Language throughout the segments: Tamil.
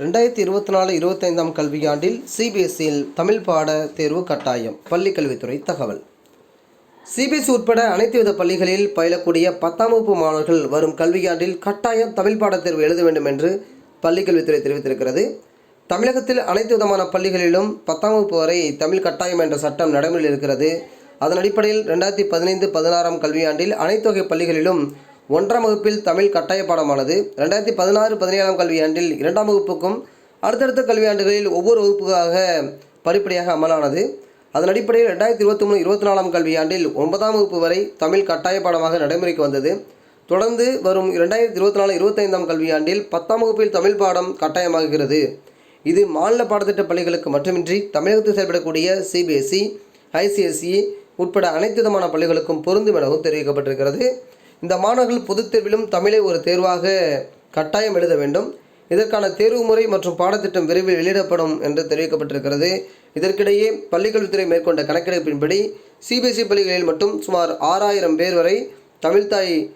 ரெண்டாயிரத்தி இருபத்தி நாலு இருபத்தைந்தாம் கல்வியாண்டில் சிபிஎஸ்சியில் தமிழ் பாட தேர்வு கட்டாயம். பள்ளிக்கல்வித்துறை தகவல். சிபிஎஸ்சி உட்பட அனைத்து வித பள்ளிகளில் பயிலக்கூடிய பத்தாம் வகுப்பு மாணவர்கள் வரும் கல்வியாண்டில் கட்டாயம் தமிழ் பாடத் தேர்வு எழுத வேண்டும் என்று பள்ளிக்கல்வித்துறை தெரிவித்திருக்கிறது. தமிழகத்தில் அனைத்து விதமான பள்ளிகளிலும் பத்தாம் வகுப்பு வரை தமிழ் கட்டாயம் என்ற சட்டம் நடைமுறையில் இருக்கிறது. அதன் அடிப்படையில் ரெண்டாயிரத்தி பதினைந்து பதினாறாம் கல்வியாண்டில் அனைத்து வகை பள்ளிகளிலும் ஒன்றாம் வகுப்பில் தமிழ் கட்டாய பாடமானது. ரெண்டாயிரத்தி பதினாறு பதினேழாம் கல்வியாண்டில் இரண்டாம் வகுப்புக்கும் அடுத்தடுத்த கல்வியாண்டுகளில் ஒவ்வொரு வகுப்புக்காக படிப்படியாக அமலானது. அதன் அடிப்படையில் ரெண்டாயிரத்தி இருபத்தி மூணு இருபத்தி நாலாம் கல்வியாண்டில் ஒன்பதாம் வகுப்பு வரை தமிழ் கட்டாய பாடமாக நடைமுறைக்கு வந்தது. தொடர்ந்து வரும் இரண்டாயிரத்தி இருபத்தி நாலு இருபத்தைந்தாம் கல்வியாண்டில் பத்தாம் வகுப்பில் தமிழ் பாடம் கட்டாயமாகிறது. இது மாநில பாடத்திட்ட பள்ளிகளுக்கு மட்டுமின்றி தமிழகத்தில் செயல்படக்கூடிய சிபிஎஸ்இ ஐசிஎஸ்இ உட்பட அனைத்து விதமான பள்ளிகளுக்கும் பொருந்தும் எனவும் தெரிவிக்கப்பட்டிருக்கிறது. இந்த மாணவர்கள் பொதுத் தேர்விலும் தமிழை ஒரு தேர்வாக கட்டாயம் எழுத வேண்டும். இதற்கான தேர்வு முறை மற்றும் பாடத்திட்டம் விரைவில் வெளியிடப்படும் என்று தெரிவிக்கப்பட்டிருக்கிறது. இதற்கிடையே பள்ளிக்கல்வித்துறை மேற்கொண்ட கணக்கெடுப்பின்படி சிபிஎஸ்இ பள்ளிகளில் மட்டும் சுமார் ஆறாயிரம் பேர் வரை தமிழ்தாய்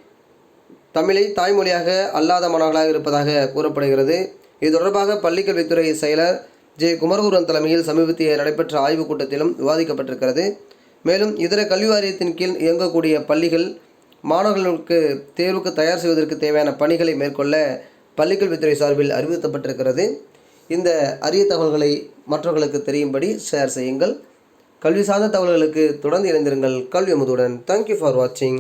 தமிழை தாய்மொழியாக அல்லாத மாணவர்களாக இருப்பதாக கூறப்படுகிறது. இது தொடர்பாக பள்ளிக்கல்வித்துறை செயலர் ஜே. குமரகுரன் தலைமையில் சமீபத்திய நடைபெற்ற ஆய்வுக் கூட்டத்திலும் விவாதிக்கப்பட்டிருக்கிறது. மேலும் இதர கல்வி வாரியத்தின் கீழ் இயங்கக்கூடிய பள்ளிகள் மாணவர்களுக்கு தேர்வுக்கு தயார் செய்வதற்கு தேவையான பணிகளை மேற்கொள்ள பள்ளிக்கல்வித்துறை சார்பில் அறிவுறுத்தப்பட்டிருக்கிறது. இந்த அரிய தகவல்களை மற்றவர்களுக்கு தெரியும்படி ஷேர் செய்யுங்கள். கல்வி சார்ந்த தகவல்களுக்கு தொடர்ந்து இணைந்திருங்கள். கல்வி அமுதுடன் தேங்க்யூ ஃபார் வாட்சிங்